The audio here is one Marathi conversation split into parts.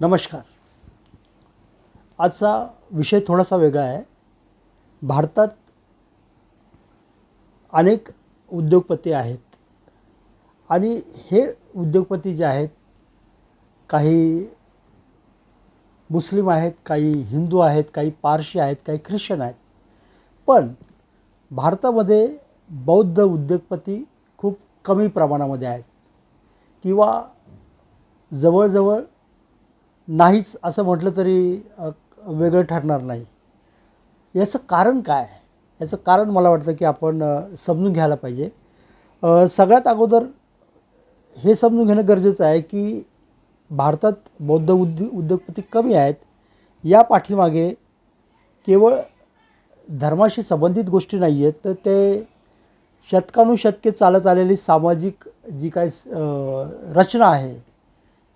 नमस्कार. आजचा विषय थोडासा वेगळा आहे. भारतात अनेक उद्योगपती आहेत. आणि हे उद्योगपती जे आहेत काही मुस्लिम आहेत काही हिंदू आहेत काही पारशी आहेत काही ख्रिश्चन आहेत. पण भारतामध्ये बौद्ध उद्योगपती खूप कमी प्रमाणामध्ये आहेत. किंवा जवळजवळ नाहीच असं म्हटलं तरी वेगळं ठरणार नाही. याचं कारण काय? याचं कारण मला वाटतं की आपण समजून घ्यायला पाहिजे. सगळ्यात अगोदर हे समजून घेणं गरजेचं आहे की भारतात बौद्ध उद्यो उद्योगपती कमी आहेत. या पाठीमागे केवळ धर्माशी संबंधित गोष्टी नाही आहेत तर ते शतकानुशतके चालत आलेली सामाजिक जी काय रचना आहे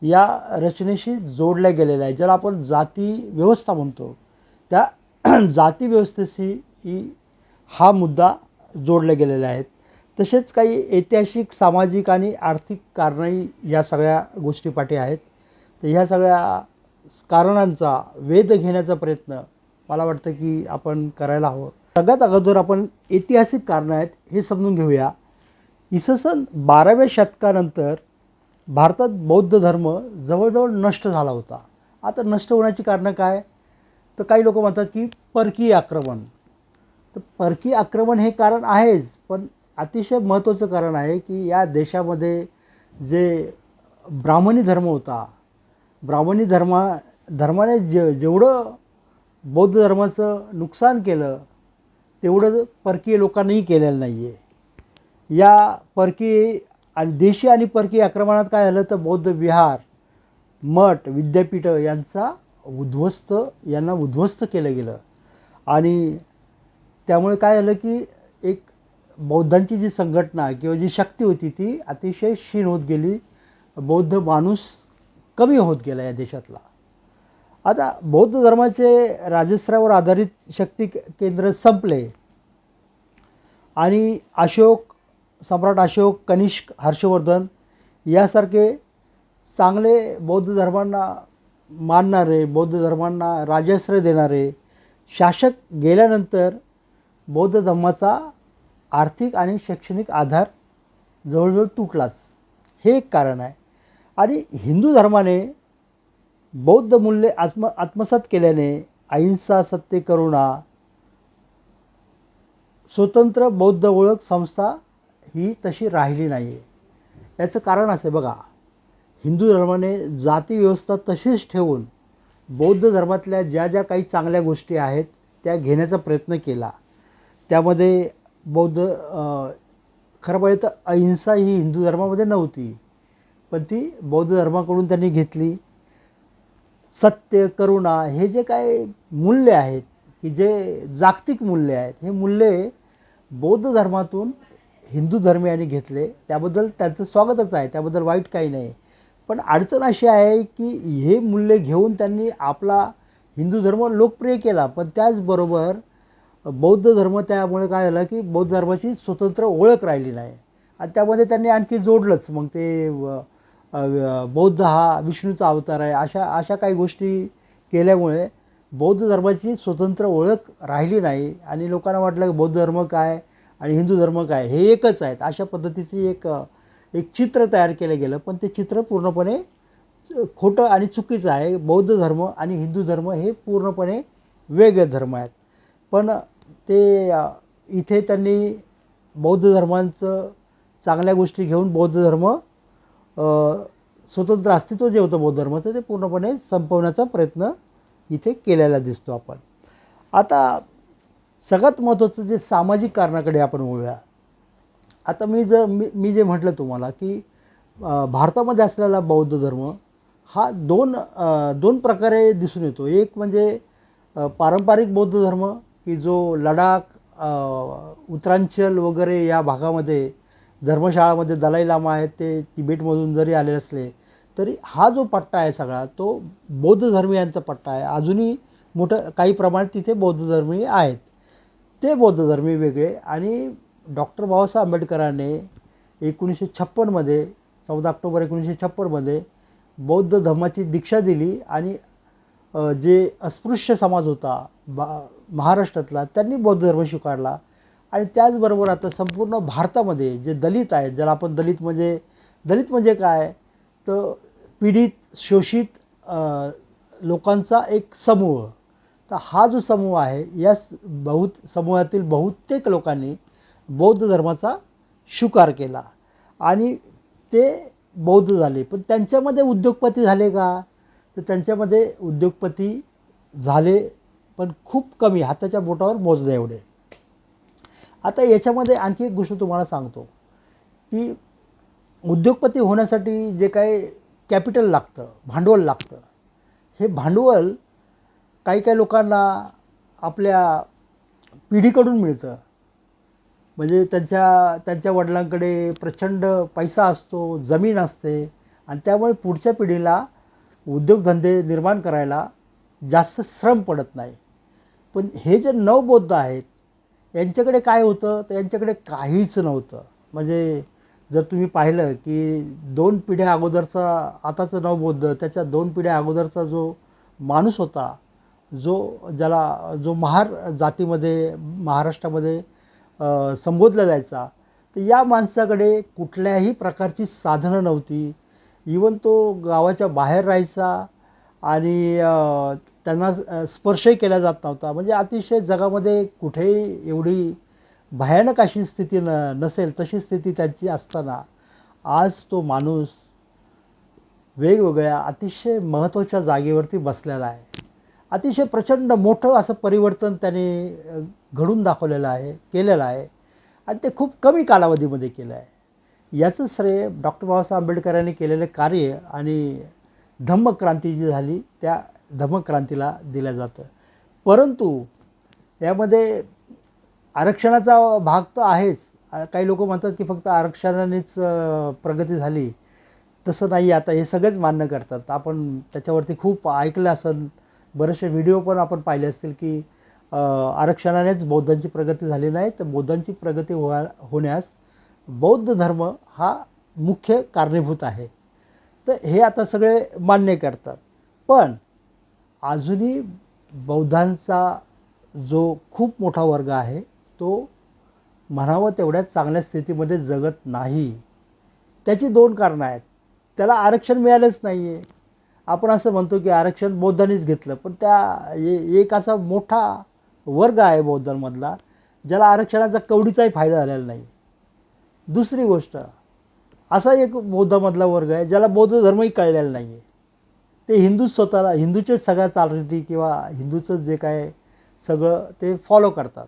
या रचनेशी जोडल्या गेलेल्या आहे ज्याला आपण जाती व्यवस्था म्हणतो. त्या जाती व्यवस्थेशी ही हा मुद्दा जोडले गेलेले आहेत. तसेच काही ऐतिहासिक सामाजिक आणि आर्थिक कारणंही या सगळ्या गोष्टीपाठी आहेत. तर ह्या सगळ्या कारणांचा वेध घेण्याचा प्रयत्न मला वाटतं की आपण करायला हवं. सगळ्यात अगोदर आपण ऐतिहासिक कारणं आहेत हे समजून घेऊया. इसवी सन बाराव्या शतकानंतर भारतात बौद्ध धर्म जवळजवळ नष्ट झाला होता. आता नष्ट होण्याची कारणं काय? तर काही लोक म्हणतात की परकीय आक्रमण. तर परकीय आक्रमण हे कारण आहेच पण अतिशय महत्त्वाचं कारण आहे की या देशामध्ये जे ब्राह्मणी धर्म होता ब्राह्मणी धर्मा धर्माने जे जेवढं बौद्ध धर्माचं नुकसान केलं तेवढं परकीय लोकांनीही केलेलं नाही आहे या परकीय आणि देशी आणि परकीय आक्रमणात काय झालं तर बौद्ध विहार मठ विद्यापीठं यांचा उद्ध्वस्त यांना उद्ध्वस्त केलं गेलं. आणि त्यामुळे काय झालं की एक बौद्धांची जी संघटना किंवा जी शक्ती होती ती अतिशय क्षीण होत गेली. बौद्ध माणूस कमी होत गेला या देशातला. आता बौद्ध धर्माचे राजस्त्रावर आधारित शक्ती केंद्र संपले. आणि अशोक सम्राट अशोक कनिष्क हर्षवर्धन यासारखे चांगले बौद्ध धर्मांना मानणारे बौद्ध धर्मांना राजाश्रय देणारे शासक गेल्यानंतर बौद्ध धर्माचा आर्थिक आणि शैक्षणिक आधार जवळजवळ तुटलाच. हे एक कारण आहे. आणि हिंदू धर्माने बौद्ध मूल्ये आत्म आत्मसात केल्याने अहिंसा सत्य करुणा स्वतंत्र बौद्ध ओळख संस्था ही तशी राहिली नाही आहे याचं कारण असे बघा हिंदू धर्माने जातीव्यवस्था तशीच ठेवून बौद्ध धर्मातल्या ज्या ज्या काही चांगल्या गोष्टी आहेत त्या घेण्याचा प्रयत्न केला. त्यामध्ये बौद्ध खरं पाहिजे तर अहिंसा ही हिंदू धर्मामध्ये नव्हती पण ती बौद्ध धर्माकडून त्यांनी घेतली. सत्य करुणा हे जे काय मूल्य आहेत की जे जागतिक मूल्य आहेत हे मूल्ये बौद्ध धर्मातून हिंदू धर्मियांनी घेतले त्याबद्दल त्यांचं स्वागतच आहे त्याबद्दल वाईट काही नाही. पण अडचण अशी आहे की हे मूल्य घेऊन त्यांनी आपला हिंदू धर्म लोकप्रिय केला. पण त्याचबरोबर बौद्ध धर्म त्यामुळे काय झालं की बौद्ध धर्माची स्वतंत्र ओळख राहिली नाही. आणि त्यामध्ये त्यांनी आणखी जोडलंच. मग ते बौद्ध हा विष्णूचा अवतार आहे. अशा अशा काही गोष्टी केल्यामुळे बौद्ध धर्माची स्वतंत्र ओळख राहिली नाही. आणि लोकांना वाटलं की बौद्ध धर्म काय? आणि हिंदू धर्म काय हे एकच आहेत. अशा पद्धतीची एक एक चित्र तयार केलं गेलं पण ते चित्र पूर्णपणे खोटं आणि चुकीचं आहे. बौद्ध धर्म आणि हिंदू धर्म हे पूर्णपणे वेगळे धर्म आहेत. पण ते इथे त्यांनी बौद्ध धर्मांचं चांगल्या गोष्टी घेऊन बौद्ध धर्म स्वतंत्र अस्तित्व जे होतं बौद्ध धर्माचं ते पूर्णपणे संपवण्याचा प्रयत्न इथे केलेला दिसतो आपण. आता सगळ्यात महत्त्वाचं जे सामाजिक कारणाकडे आपण वळूया. आता मी जर मी मी जे म्हटलं तुम्हाला की भारतामध्ये असलेला बौद्ध धर्म हा दोन दोन प्रकारे दिसून येतो. एक म्हणजे पारंपरिक बौद्ध धर्म की जो लडाख उत्तरांचल वगैरे या भागामध्ये धर्मशाळामध्ये दलाई लामा आहेत ते तिबेटमधून जरी आले असले तरी हा जो पट्टा आहे सगळा तो बौद्ध धर्मियांचा पट्टा आहे. अजूनही मोठं काही प्रमाणात तिथे बौद्ध धर्मी आहेत. ते बौद्ध धर्मी वेगळे आणि डॉक्टर बाबासाहेब आंबेडकरांनी एकोणीसशे छप्पनमध्ये चौदा ऑक्टोबर एकोणीसशे छप्पनमध्ये बौद्ध धर्माची दीक्षा दिली आणि जे अस्पृश्य समाज होता बा महाराष्ट्रातला त्यांनी बौद्ध धर्म स्वीकारला. आणि त्याचबरोबर आता संपूर्ण भारतामध्ये जे दलित आहेत ज्याला आपण दलित म्हणजे दलित म्हणजे काय? तर पीडित शोषित लोकांचा एक समूह तर हा जो समूह आहे या बहुत समूहातील बहुतेक लोकांनी बौद्ध धर्माचा स्वीकार केला. आणि ते बौद्ध झाले. पण त्यांच्यामध्ये उद्योगपती झाले का? तर त्यांच्यामध्ये उद्योगपती झाले पण खूप कमी. हाताच्या बोटावर मोजले एवढे. आता याच्यामध्ये आणखी एक गोष्ट तुम्हाला सांगतो की उद्योगपती होण्यासाठी जे काही कॅपिटल लागतं भांडवल लागतं हे भांडवल काही काही लोकांना आपल्या पिढीकडून मिळतं. म्हणजे त्यांच्या त्यांच्या वडिलांकडे प्रचंड पैसा असतो जमीन असते आणि त्यामुळे पुढच्या पिढीला उद्योगधंदे निर्माण करायला जास्त श्रम पडत नाही. पण हे जे नवबौद्ध आहेत यांच्याकडे काय होतं? तर यांच्याकडे काहीच नव्हतं. म्हणजे जर तुम्ही पाहिलं की दोन पिढ्या अगोदरचा आताचं नवबौद्ध त्याच्या दोन पिढ्या अगोदरचा जो माणूस होता जो ज्याला जो महार जातीमध्ये महाराष्ट्रामध्ये संबोधला जायचा तर या माणसाकडे कुठल्याही प्रकारची साधनं नव्हती. इवन तो गावाच्या बाहेर राहायचा आणि त्यांना स्पर्शही केला जात नव्हता. म्हणजे अतिशय जगामध्ये कुठेही एवढी भयानक अशी स्थिती न नसेल तशी स्थिती त्यांची असताना आज तो माणूस वेगवेगळ्या अतिशय महत्त्वाच्या जागेवरती बसलेला आहे. अतिशय प्रचंड मोठं असं परिवर्तन त्याने घडून दाखवलेलं आहे केलेलं आहे. आणि ते खूप कमी कालावधीमध्ये केलं आहे. याचं श्रेय डॉक्टर बाबासाहेब आंबेडकरांनी केलेलं कार्य आणि धम्मक्रांती जी झाली त्या धम्मक्रांतीला दिलं जातं. परंतु यामध्ये आरक्षणाचा भाग तर आहेच. काही लोक म्हणतात की फक्त आरक्षणानेच प्रगती झाली. तसं नाही आता हे सगळेच मान्य करतात. आपण त्याच्यावरती खूप ऐकलं असेल बरेचसे व्हिडिओ पण आपण पाहिले असतील की आरक्षणानेच बौद्धांची प्रगती झाली नाही तर बौद्धांची प्रगती व्हा होण्यास बौद्ध धर्म हा मुख्य कारणीभूत आहे. तर हे आता सगळे मान्य करतात. पण अजूनही बौद्धांचा जो खूप मोठा वर्ग आहे तो म्हणावं तेवढ्याच चांगल्या स्थितीमध्ये जगत नाही. त्याची दोन कारणं आहेत. त्याला आरक्षण मिळालंच नाही आहे आपण असं म्हणतो की आरक्षण बौद्धांनीच घेतलं पण त्या ए- एक असा मोठा वर्ग आहे बौद्धांमधला ज्याला आरक्षणाचा कवडीचाही फायदा झालेला नाही. दुसरी गोष्ट असा एक बौद्धामधला वर्ग आहे ज्याला बौद्ध धर्मही कळलेला नाही आहे ते हिंदूच स्वतःला हिंदूचेच सगळ्या चालरीती किंवा हिंदूचं जे काय सगळं ते फॉलो करतात.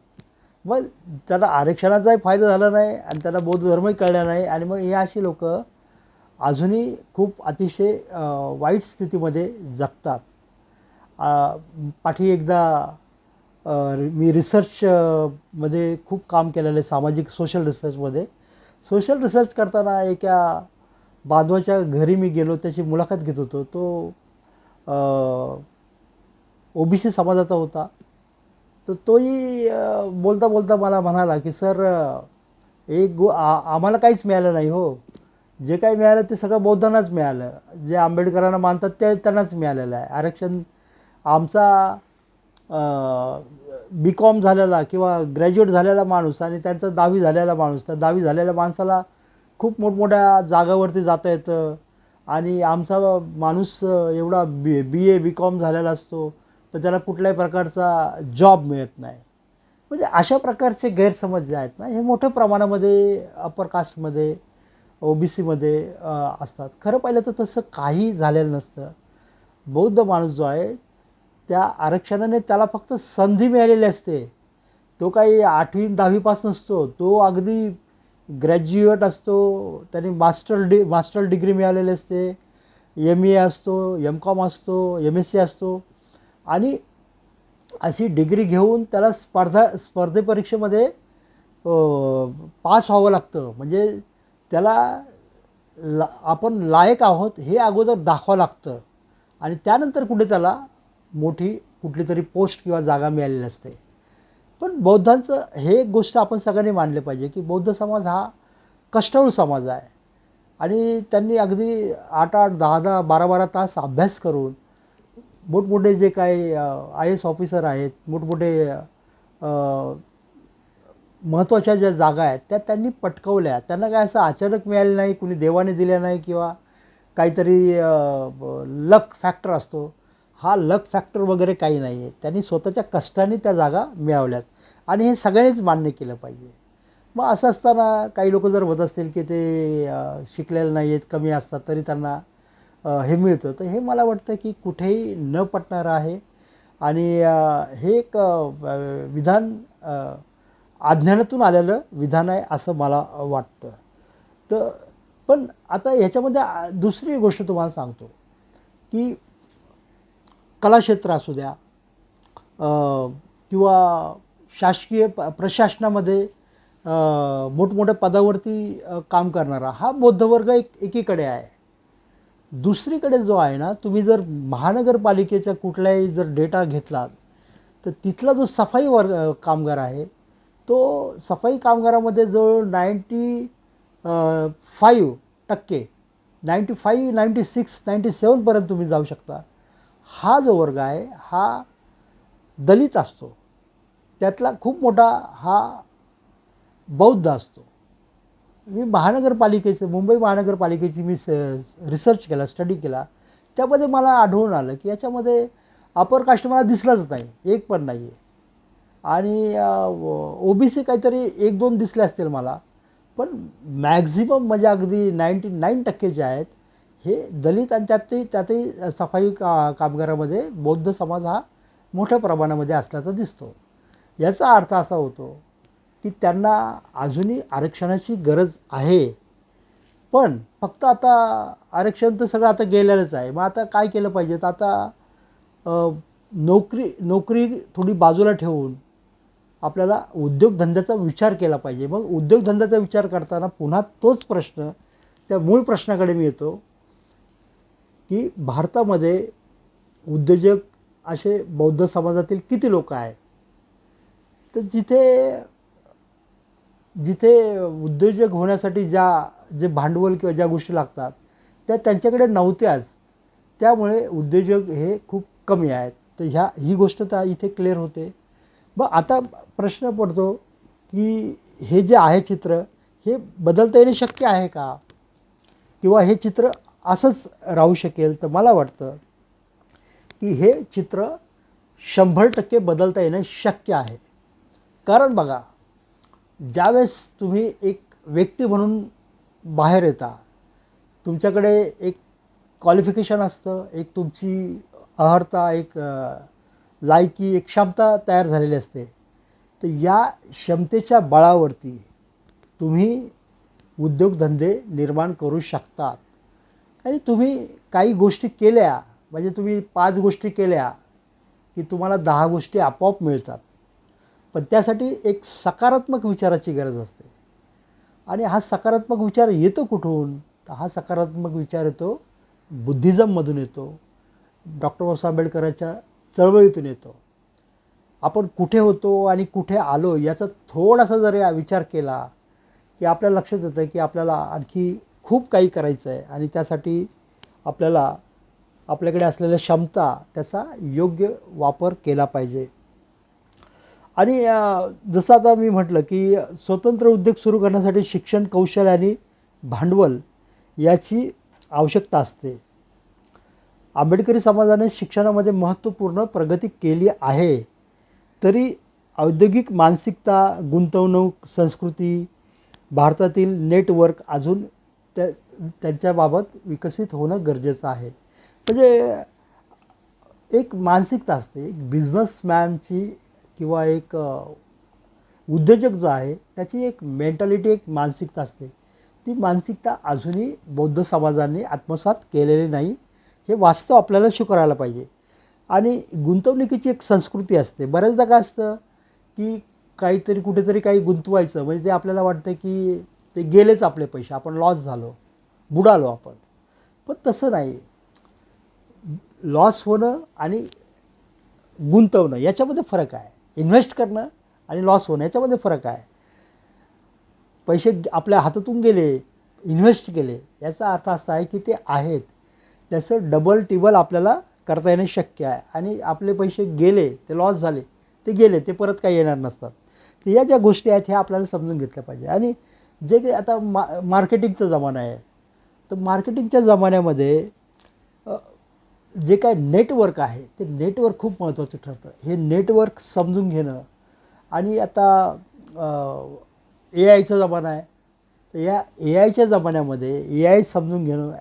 मग त्याला आरक्षणाचाही फायदा झाला नाही आणि त्याला बौद्ध धर्मही कळला नाही आणि मग हे अशी लोकं अजूनही खूप अतिशय वाईट स्थितीमध्ये जगतात. पाठी एकदा मी रिसर्च मध्ये खूप काम केलेलं आहे सामाजिक सोशल रिसर्चमध्ये सोशल रिसर्च करताना एका बांधवाच्या घरी मी गेलो त्याची मुलाखत घेत होतो. तो ओबीसी समाजाचा होता. तर तोही बोलता बोलता मला म्हणाला की सर एक गो आ- आम्हाला काहीच मिळालं नाही हो. जे काही मिळालं ते सगळं बौद्धांनाच मिळालं. जे आंबेडकरांना मानतात ते त्यांनाच मिळालेलं आहे. आरक्षण आमचा बी कॉम झालेला किंवा ग्रॅज्युएट झालेला माणूस आणि त्यांचा दहावी झालेला माणूस त्या दहावी झालेल्या माणसाला खूप मोठमोठ्या जागावरती जाता येतं. आणि आमचा माणूस एवढा बी बी ए बी कॉम झालेला असतो तर त्याला कुठल्याही प्रकारचा जॉब मिळत नाही. म्हणजे अशा प्रकारचे गैरसमज जे आहेत ना हे मोठ्या प्रमाणामध्ये अपर कास्टमध्ये ओ बी सीमध्ये असतात. खरं पाहिलं तर तसं काही झालेलं नसतं. बौद्ध माणूस जो आहे त्या आरक्षणाने त्याला फक्त संधी मिळालेली असते. तो काही आठवी दहावीपास नसतो. तो अगदी ग्रॅज्युएट असतो. त्याने मास्टर डि मास्टर डिग्री मिळालेली असते. एम ए असतो एम कॉम असतो एम एस सी असतो. आणि अशी डिग्री घेऊन त्याला स्पर्धा स्पर्धे परीक्षेमध्ये पास व्हावं लागतं. म्हणजे त्याला ला आपण लायक आहोत हे अगोदर दाखवावं लागतं. आणि त्यानंतर कुठे त्याला मोठी कुठली तरी पोस्ट किंवा जागा मिळालेली असते. पण बौद्धांचं हे एक गोष्ट आपण सगळ्यांनी मानले पाहिजे की बौद्ध समाज हा कष्टाळू समाज आहे. आणि त्यांनी अगदी आठ आठ दहा दहा बारा बारा तास अभ्यास करून मोठमोठे जे काही आय एस ऑफिसर आहेत मोठमोठे महत्त्वाच्या ज्या जागा आहेत त्या त्यांनी पटकवल्या. त्यांना काय असं अचानक मिळालं नाही कुणी देवाने दिल्या नाही किंवा काहीतरी लक फॅक्टर असतो. हा लक फॅक्टर वगैरे काही नाही आहे त्यांनी स्वतःच्या कष्टाने त्या जागा मिळवल्यात. आणि हे सगळ्यांनीच मान्य केलं पाहिजे. मग असं असताना काही लोक जर म्हणत असतील की ते शिकलेले नाही आहेत कमी असतात तरी त्यांना हे मिळतं. तर हे मला वाटतं की कुठेही न पटणारं आहे. आणि हे एक विधान अज्ञानातून आलेलं विधान आहे असं मला वाटतं. तर पण आता ह्याच्यामध्ये आ- दुसरी गोष्ट तुम्हाला सांगतो की कलाक्षेत्र असू द्या किंवा शासकीय प प्रशासनामध्ये मोठमोठ्या पदावरती काम करणारा हा बौद्धवर्ग एक एकीकडे आहे. दुसरीकडे जो आहे ना तुम्ही जर महानगरपालिकेचा कुठलाही जर डेटा घेतलात तर तिथला जो सफाई वर्ग कामगार आहे तो सफाई कामगारामध्ये जवळ नाईंटी फाईव्ह टक्के ninety five ninety six ninety सेवनपर्यंत तुम्ही जाऊ शकता. हा जो वर्ग आहे हा दलित असतो. त्यातला खूप मोठा हा बौद्ध असतो. मी महानगरपालिकेचं मुंबई महानगरपालिकेची मी स रिसर्च केला स्टडी केला. त्यामध्ये मला आढळून आलं की याच्यामध्ये अपर कास्ट मला दिसलाच नाही. एक पण नाही आहे आणि ओ बी सी काहीतरी एक दोन दिसले असतील मला पण मॅक्झिमम म्हणजे अगदी नाईंटी नाईन टक्के जे आहेत हे दलित आणि त्यातही त्यातही सफाई का कामगारामध्ये बौद्ध समाज हा मोठ्या प्रमाणामध्ये असल्याचा दिसतो. याचा अर्थ असा होतो की त्यांना अजूनही आरक्षणाची गरज आहे पण फक्त आता आरक्षण तर सगळं आता गेलेलंच आहे. मग आता काय केलं पाहिजे तर आता नोकरी नोकरी थोडी बाजूला ठेवून आपल्याला उद्योगधंद्याचा विचार केला पाहिजे. मग उद्योगधंद्याचा विचार करताना पुन्हा तोच प्रश्न त्या मूळ प्रश्नाकडे मी येतो की भारतामध्ये उद्योजक असे बौद्ध समाजातील किती लोक आहेत? तर जिथे जिथे उद्योजक होण्यासाठी ज्या जे भांडवल किंवा ज्या गोष्टी लागतात त्या त्यांच्याकडे नव्हत्याच. त्यामुळे उद्योजक हे खूप कमी आहेत. तर ह्या ही गोष्ट तर इथे क्लिअर होते. मग आता प्रश्न पडतो की हे जे आहे चित्र हे बदलता येणे शक्य आहे का? किंवा हे चित्र असंच राहू शकेल तर मला वाटतं की हे चित्र शंभर टक्के बदलता येणं शक्य आहे. कारण बघा ज्यावेळेस तुम्ही एक व्यक्ती म्हणून बाहेर येता तुमच्याकडे एक क्वालिफिकेशन असतं एक तुमची अहर्ता एक लायकी एक क्षमता तयार झालेली असते. तर या क्षमतेच्या बळावरती तुम्ही उद्योगधंदे निर्माण करू शकतात. आणि तुम्ही काही गोष्टी केल्या म्हणजे तुम्ही पाच गोष्टी केल्या की तुम्हाला दहा गोष्टी आपोआप मिळतात. पण त्यासाठी एक सकारात्मक विचाराची गरज असते. आणि हा सकारात्मक विचार येतो कुठून? तर हा सकारात्मक विचार येतो बुद्धिझममधून येतो. डॉक्टर बाबासाहेब आंबेडकरांच्या चळवळीतून येतो. आपण कुठे होतो आणि कुठे आलो याचा थोडासा जर विचार केला की आपल्या लक्षात येतं की आपल्याला आणखी खूप काही करायचं आहे आणि त्यासाठी आपल्याला आपल्याकडे असलेल्या क्षमता त्याचा योग्य वापर केला पाहिजे. आणि जसं आता मी म्हटलं की स्वतंत्र उद्योग सुरू करण्यासाठी शिक्षण कौशल्य आणि भांडवल याची आवश्यकता असते. आंबेडकरी समाजाने शिक्षणामध्ये महत्त्वपूर्ण प्रगती केली आहे. तरी औद्योगिक मानसिकता गुंतवणूक संस्कृती भारतातील नेटवर्क अजून त्या त्यांच्याबाबत विकसित होणं गरजेचं आहे. म्हणजे एक मानसिकता असते. एक बिझनेसमॅनची किंवा एक उद्योजक जो आहे त्याची एक मेंटॅलिटी एक मानसिकता असते. ती मानसिकता अजूनही बौद्ध समाजाने आत्मसात केलेली नाही. हे वास्तव आपल्याला स्वीकारायला पाहिजे. आणि गुंतवणुकीची एक संस्कृती असते. बऱ्याचदा काय असतं की काहीतरी कुठेतरी काही गुंतवायचं. म्हणजे ते आपल्याला वाटतं की ते गेलेच आपले पैसे. आपण लॉस झालो. बुडालो आपण. पण तसं नाही. लॉस होणं आणि गुंतवणं याच्यामध्ये फरक आहे. इन्व्हेस्ट करणं आणि लॉस होणं याच्यामध्ये फरक आहे. पैसे आपल्या हातातून गेले इन्व्हेस्ट केले याचा अर्थ असा आहे की ते आहेत. त्याचं डबल टिबल आपल्याला करता येणे शक्य आहे. आणि आपले पैसे गेले ते लॉस झाले ते गेले ते परत काही येणार नसतात. तर या ज्या गोष्टी आहेत ह्या आपल्याला समजून घेतल्या पाहिजे. आणि जे काही आता मा मार्केटिंगचा जमाना आहे. तर मार्केटिंगच्या जमान्यामध्ये जे काय नेटवर्क आहे ते नेटवर्क खूप महत्त्वाचं ठरतं. हे नेटवर्क समजून घेणं. आणि आता ए आयचा जमाना आहे. तर या ए आयच्या जमान्यामध्ये ए आय समजून घेणं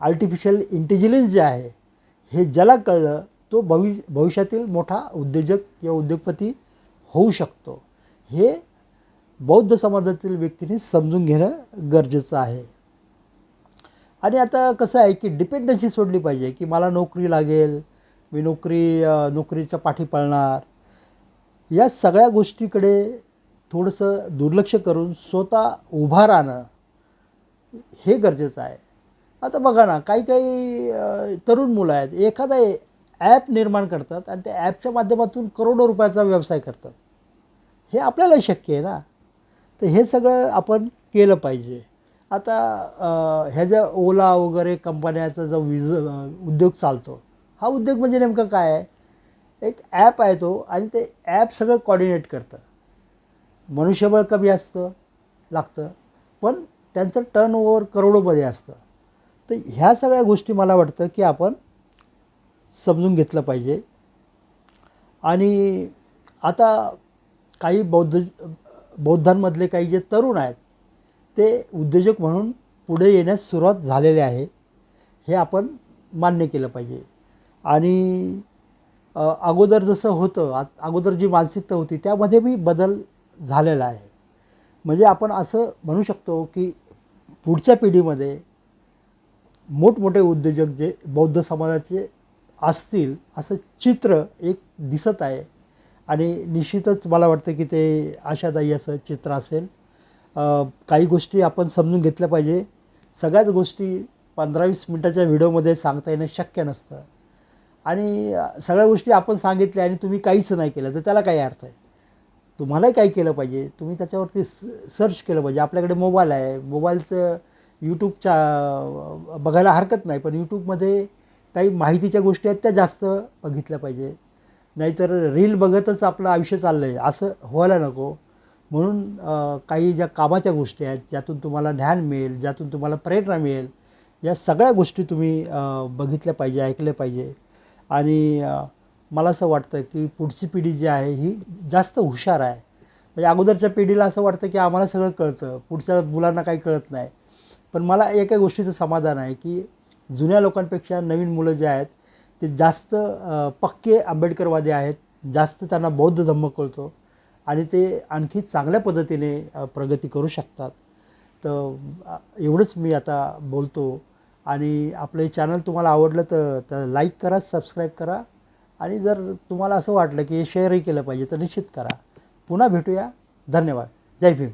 आर्टिफिशियल इंटेलिजन्स जे आहे हे ज्याला कळलं तो भवि भविष्यातील मोठा उद्योजक किंवा उद्योगपती होऊ शकतो. हे बौद्ध समाजातील व्यक्तींनी समजून घेणं गरजेचं आहे. आणि आता कसं आहे की डिपेंडन्सी सोडली पाहिजे की मला नोकरी लागेल मी नोकरी नोकरीच्या पाठी पळणार. या सगळ्या गोष्टीकडे थोडंसं दुर्लक्ष करून स्वतः उभा राहणं हे गरजेचं आहे. आता बघा ना काही काही तरुण मुलं आहेत. एखादा ॲप निर्माण करतात आणि त्या ॲपच्या माध्यमातून करोडो रुपयाचा व्यवसाय करतात. हे आपल्याला शक्य आहे ना? तर हे सगळं आपण केलं पाहिजे. आता ह्या ज्या ओला वगैरे कंपन्याचा जो विज उद्योग चालतो हा उद्योग म्हणजे नेमकं काय आहे? एक ॲप आहे तो आणि ते ॲप सगळं कॉर्डिनेट करतं. मनुष्यबळ कमी असतं लागतं. पण त्यांचं टर्न ओव्हर करोडोमध्ये असतं. तर ह्या सगळ्या गोष्टी मला वाटतं की आपण समजून घेतलं पाहिजे. आणि आता काही बौद्ध बौद्धांमधले काही जे तरुण आहेत ते उद्योजक म्हणून पुढे येण्यास सुरुवात झालेले आहे हे आपण मान्य केलं पाहिजे. आणि अगोदर जसं होतं आ अगोदर जी मानसिकता होती त्यामध्ये बी बदल झालेला आहे. म्हणजे आपण असं म्हणू शकतो की पुढच्या पिढीमध्ये मोठमोठे उद्योजक जे बौद्ध समाजाचे असतील असं चित्र एक दिसत आहे. आणि निश्चितच मला वाटतं की ते आशादायी असं चित्र असेल. काही गोष्टी आपण समजून घेतल्या पाहिजे. सगळ्याच गोष्टी पंधरा वीस मिनटाच्या व्हिडिओमध्ये सांगता येणं शक्य नसतं. आणि सगळ्या गोष्टी आपण सांगितल्या आणि तुम्ही काहीच नाही केलं तर त्याला काही अर्थ आहे? तुम्हालाही काय केलं पाहिजे? तुम्ही त्याच्यावरती स सर्च केलं पाहिजे. आपल्याकडे मोबाईल आहे. मोबाईलचं यूट्यूबच्या बघायला हरकत नाही पण यूट्यूबमध्ये काही माहितीच्या गोष्टी आहेत त्या जास्त बघितल्या पाहिजे. नाहीतर रील बघतच आपलं आयुष्य चाललं आहे असं व्हायला नको. म्हणून काही ज्या कामाच्या गोष्टी आहेत ज्यातून तुम्हाला ज्ञान मिळेल ज्यातून तुम्हाला प्रेरणा मिळेल या सगळ्या गोष्टी तुम्ही बघितल्या पाहिजे ऐकल्या पाहिजे. आणि मला असं वाटतं की पुढची पिढी जी आहे ही जास्त हुशार आहे. म्हणजे अगोदरच्या पिढीला असं वाटतं की आम्हाला सगळं कळतं पुढच्या मुलांना काही कळत नाही. पण मला एका गोष्टीचं समाधान आहे की जुन्या लोकांपेक्षा नवीन मुलं जे आहेत ते जास्त पक्के आंबेडकरवादी आहेत जास्त त्यांना बौद्ध धम्म कळतो आणि ते आणखी चांगल्या पद्धतीने प्रगती करू शकतात. तर एवढंच मी आता बोलतो आणि आपलं हे चॅनल तुम्हाला आवडलं तर तर लाईक करा सबस्क्राईब करा आणि जर तुम्हाला असं वाटलं की हे शेअरही केलं पाहिजे तर निश्चित करा. पुन्हा भेटूया. धन्यवाद. जय भीम.